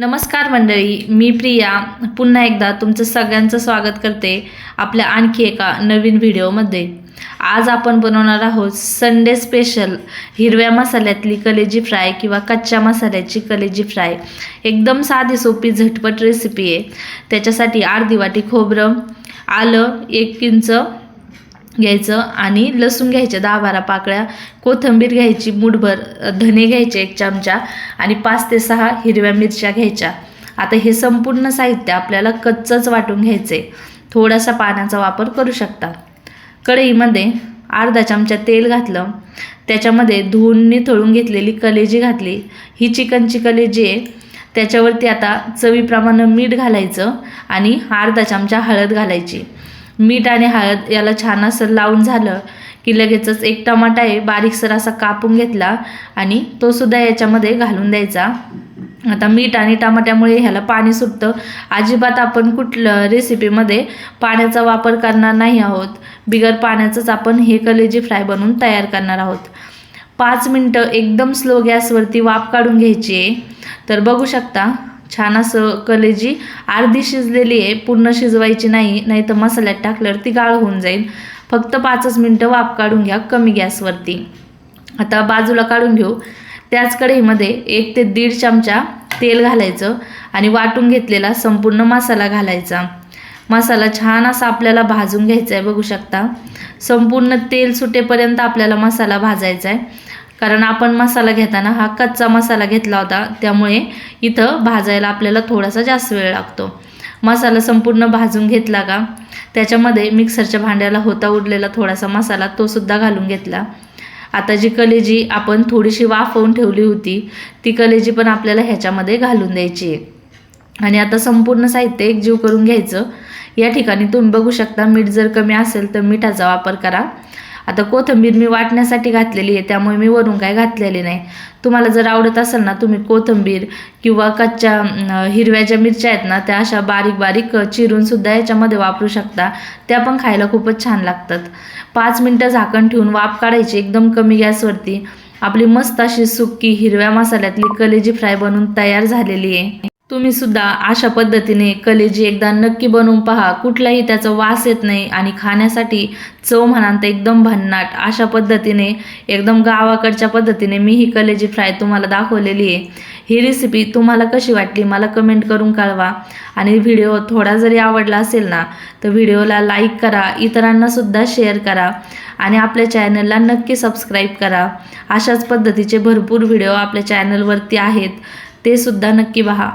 नमस्कार मंडळी मी प्रिया. पुन्हा एकदा तुमचं सगळ्यांचं स्वागत करते आपल्या आणखी एका नवीन व्हिडिओमध्ये. आज आपण बनवणार आहोत संडे स्पेशल हिरव्या मसाल्यातली कलेजी फ्राय किंवा कच्च्या मसाल्याची कलेजी फ्राय. एकदम साधी सोपी झटपट रेसिपी आहे. त्याच्यासाठी अर्धी वाटी खोबरं आलं एक इंच घ्यायचं आणि लसूण घ्यायचं दहा बारा पाकळ्या. कोथिंबीर घ्यायची मुठभर धने घ्यायचे एक चमचा आणि पाच ते सहा हिरव्या मिरच्या घ्यायच्या. आता हे संपूर्ण साहित्य आपल्याला कच्चंच वाटून घ्यायचे. थोडासा पाण्याचा वापर करू शकता. कढईमध्ये अर्धा चमचा तेल घातलं. त्याच्यामध्ये धुवून थळून घेतलेली कलेजी घातली. ही चिकनची कलेजी आहे. त्याच्यावरती आता चवीप्रमाणे मीठ घालायचं आणि अर्धा चमचा हळद घालायची. मीठ आणि हळद याला छान असं लावून झालं की लगेचच एक टमाटा आहे बारीकसर असा कापून घेतला आणि तो सुद्धा याच्यामध्ये घालून द्यायचा. आता मीठ आणि टमाट्यामुळे ह्याला पाणी सुटतं. अजिबात आपण कुठलं रेसिपीमध्ये पाण्याचा वापर करणार नाही आहोत. बिगर पाण्याचंच आपण हे कलेजी फ्राय बनवून तयार करणार आहोत. पाच मिनटं एकदम स्लो गॅसवरती वाफ काढून घ्यायची आहे. तर बघू शकता छान असं कलेजी अर्धी शिजलेली आहे पूर्ण शिजवायची नाही नाही तर मसाल्यात टाकल्यावर ती गाळ होऊन जाईल. फक्त पाचच मिनटं वाफ काढून घ्या कमी गॅसवरती. आता बाजूला काढून घेऊ. त्याच कढईमध्ये एक ते दीड चमचा तेल घालायचं आणि वाटून घेतलेला संपूर्ण मसाला घालायचा. मसाला छान असा आपल्याला भाजून घ्यायचा आहे बघू शकता. संपूर्ण तेल सुटेपर्यंत आपल्याला मसाला भाजायचा आहे कारण आपण मसाला घेताना हा कच्चा मसाला घेतला होता त्यामुळे इथं भाजायला आपल्याला थोडासा जास्त वेळ लागतो. मसाला संपूर्ण भाजून घेतला का? त्याच्यामध्ये मिक्सरच्या भांड्याला होता उडलेला थोडासा मसाला तोसुद्धा घालून घेतला. आता जी कलेजी आपण थोडीशी वाफवून ठेवली होती ती कलेजी पण आपल्याला ह्याच्यामध्ये घालून द्यायची आहे. आणि आता संपूर्ण साहित्य एकजीव करून घ्यायचं. या ठिकाणी तुम्ही बघू शकता मीठ जर कमी असेल तर मिठाचा वापर करा. आता कोथिंबीर मी वाटण्यासाठी घातलेली आहे त्यामुळे मी वरून काय घातलेली नाही. तुम्हाला जर आवडत असेल ना तुम्ही कोथिंबीर किंवा कच्च्या हिरव्या ज्या मिरच्या आहेत ना त्या अशा बारीक बारीक चिरून सुद्धा याच्यामध्ये वापरू शकता. त्या पण खायला खूपच छान लागतात. पाच मिनटं झाकण ठेवून वाफ काढायची एकदम कमी गॅसवरती. आपली मस्त अशी सुक्की हिरव्या मसाल्यातली कलेजी फ्राय बनवून तयार झालेली आहे. तुम्ही सुद्धा अशा पद्धतीने कलेजी एकदा नक्की बनवून पहा. कुठलाही त्याचा वास येत नाही आणि खाण्यासाठी चव म्हणाल तर एकदम भन्नाट. अशा पद्धतीने एकदम गावाकडच्या पद्धतीने मी ही कलेजी फ्राय तुम्हाला दाखवलेली आहे. ही रेसिपी तुम्हाला कशी वाटली मला कमेंट करून कळवा. आणि व्हिडिओ थोडा जरी आवडला असेल ना तर व्हिडिओला लाईक करा इतरांनासुद्धा शेअर करा आणि आपल्या चॅनलला नक्की सबस्क्राईब करा. अशाच पद्धतीचे भरपूर व्हिडिओ आपल्या चॅनलवरती आहेत. ते सुद्धा नक्की पहा.